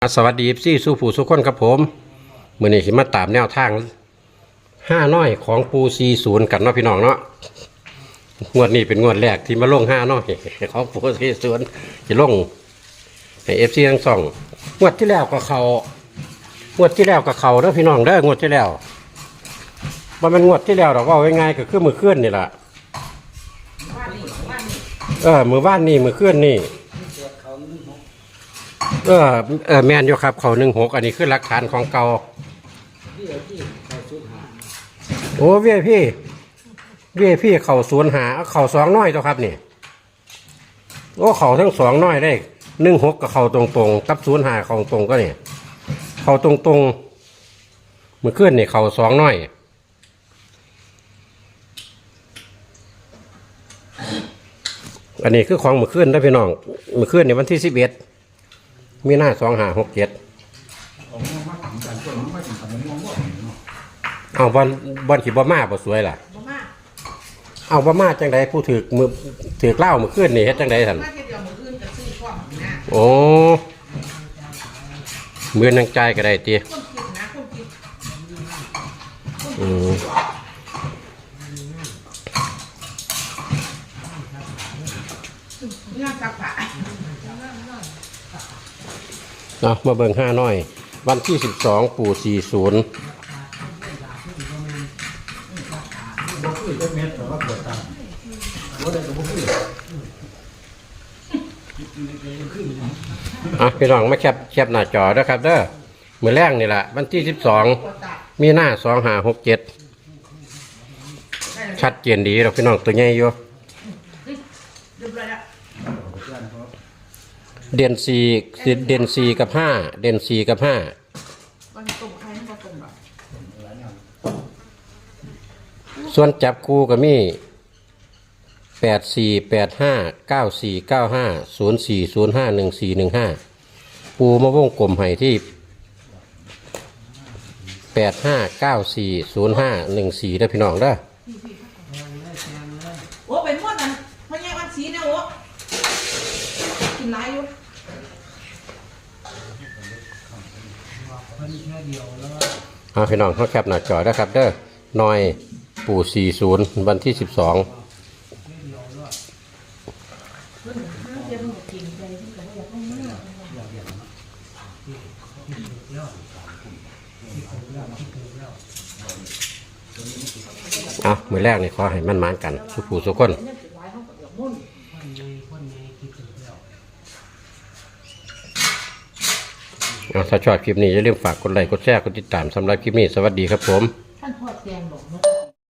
สวัสดีซี่สู้ผู้สุขคนครับผมมือนี้สิมาตามแนวทางห้าน้อยของปูซีศูนย์กันเนาะพี่น้องเนาะงวดนี้เป็นงวดแรกที่มาลงห้าน้อยของปูซีศูนย์จะลงให้เอฟซีทั้งสองงวดที่แล้วก็เขางวดที่แล้วก็เขาเด้อพี่น้องเด้งวดที่แล้วมันเป็นงวดที่แล้วเราก็เอาง่ายๆก็คือมือเคลื่อนนี่แหละเออมือบ้านนี่มือเคลื่อนนี่ เออเออแมนอยู่ครับเขาหนึ่งหกอันนี้คือหลักฐานของเก่าโอ้เวียพี่เวียพี่เขาสวนหาเข่าสองน้อยตัวครับนี่โอ้เขาทั้งสองน้อยได้หนึ่งหกกับเขาตรงๆกับสวนหาเขาตรงก็เนี่ยเขาตรงๆมือขึ้นนี่เขาสองน้อยอันนี้คือของมือขึ้นนะพี่น้องมือขึ้นในวันที่สิบเอ็ด มีหน้าสองหาหกเจ็ดเอาบอลบอลขีบอมาบ่สวยล่ะ บ่มาเอาบอมาจังใดผู้ถือมือถือเล่ามือขึ้นนี่เฮ็ดจังใดสันมาเที่ยวมื้ออื่นก็ซื้อพร้อมนะโอ้มือนางใจก็ได้ตีคนคิดนะคนคิดอืมงานสักผ้า เอามาเบิ่งห้าน้อย วันที่สิบสองปู่สี่ศูนย์บ่คือเม็ดแต่ว่าปวดตาบ่ได้ก็บ่คืออะพี่น้องมาแคปแคปหน้าจอนะครับ เด้อมือแรกนี่แหละวันที่สิบสองมีหน้าสองหาหกเจ็ดชัดเจนดีเราพี่น้องตัวใหญ่อยู่ เด่นสี่เด่นสี่กับห้าเด่นสี่กับห้าวันต้มไข่บ่ต้มหรอส่วนจับคู่ก็มีแปดสี่แปดห้าเก้าสี่เก้าห้าศูนย์สี่ศูนย์ห้าหนึ่งสี่หนึ่งห้าปูมะวงกลมไห้ที่แปดห้าเก้าสี่ศูนย์ห้าหนึ่งสี่ได้พี่น้องเด้อโอ้เป็นหมดนั่นพ่อใหญ่วันสีเนี่ยโอ้ หลายอยู่เอาพี่น้องเขาแคปหน้าจอนะครับ เด้อหน่อยปู่สี่ศูนย์วันที่สิบสองอะมือแรกนี่ขอให้มันมานๆกันสุผู้สุกคน ถ้าชอบคลิปนี้อย่าลืมฝากกดไลค์กดแชร์กดติดตามสำหรับคลิปนี้สวัสดีครับผม ท่านพ่อแจงบอกนะ